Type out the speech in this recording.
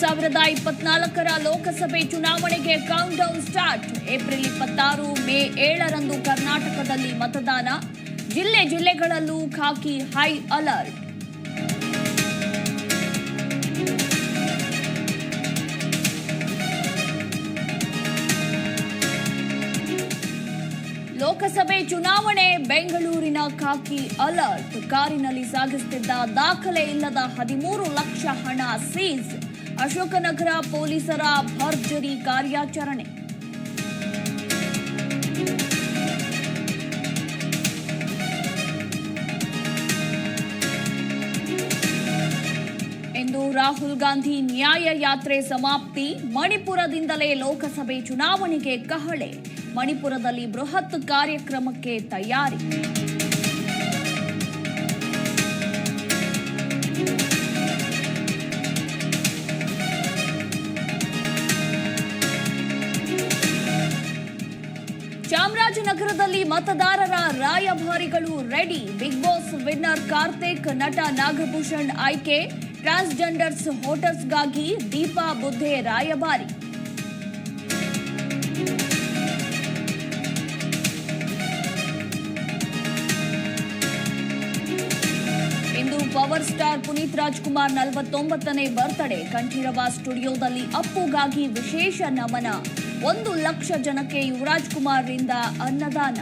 ಸಾವಿರದ ಇಪ್ಪತ್ನಾಲ್ಕರ ಲೋಕಸಭೆ ಚುನಾವಣೆಗೆ ಕೌಂಟ್ ಡೌನ್ ಸ್ಟಾರ್ಟ್ ಏಪ್ರಿಲ್ ಇಪ್ಪತ್ತಾರು, ಮೇ ಏಳರಂದು ಕರ್ನಾಟಕದಲ್ಲಿ ಮತದಾನ. ಜಿಲ್ಲೆ ಜಿಲ್ಲೆಗಳಲ್ಲೂ ಖಾಕಿ ಹೈ ಅಲರ್ಟ್ ಲೋಕಸಭೆ ಚುನಾವಣೆ, ಬೆಂಗಳೂರಿನ ಖಾಕಿ ಅಲರ್ಟ್ ಕಾರಿನಲ್ಲಿ ಸಾಗಿಸುತ್ತಿದ್ದ ದಾಖಲೆ ಇಲ್ಲದ ಹದಿಮೂರು ಲಕ್ಷ ಹಣ ಸೀಸ್. ಅಶೋಕನಗರ ಪೊಲೀಸರ ಭರ್ಜರಿ ಕಾರ್ಯಾಚರಣೆ. ಇಂದು ರಾಹುಲ್ ಗಾಂಧಿ ನ್ಯಾಯ ಯಾತ್ರೆ ಸಮಾಪ್ತಿ. ಮಣಿಪುರದಿಂದಲೇ ಲೋಕಸಭೆ ಚುನಾವಣೆಗೆ ಕಹಳೆ. ಮಣಿಪುರದಲ್ಲಿ ಬೃಹತ್ ಕಾರ್ಯಕ್ರಮಕ್ಕೆ ತಯಾರಿ. ಚಾಮರಾಜನಗರದಲ್ಲಿ ಮತದಾರರ ರಾಯಭಾರಿಗಳು ready. Bigg Boss winner Karthik, ನಟ ನಾಗಭೂಷಣ್ ಆಯ್ಕೆ, ಟ್ರಾನ್ಸ್ಜೆಂಡರ್ಸ್ ವೋಟರ್ಸ್ಗಾಗಿ ದೀಪಾ ಬುದ್ಧೆ ರಾಯಭಾರಿ. ಇಂದು ಪವರ್ ಸ್ಟಾರ್ ಪುನೀತ್ ರಾಜ್ಕುಮಾರ್ ನಲವತ್ತೊಂಬತ್ತನೇ ಬರ್ತ್ಡೇ. ಕಂಠೀರವ ಸ್ಟುಡಿಯೋದಲ್ಲಿ ಅಪ್ಪುಗಾಗಿ ವಿಶೇಷ ನಮನ. ಒಂದು ಲಕ್ಷ ಜನಕ್ಕೆ ಯುವರಾಜ್ ಕುಮಾರ್ರಿಂದ ಅನ್ನದಾನ.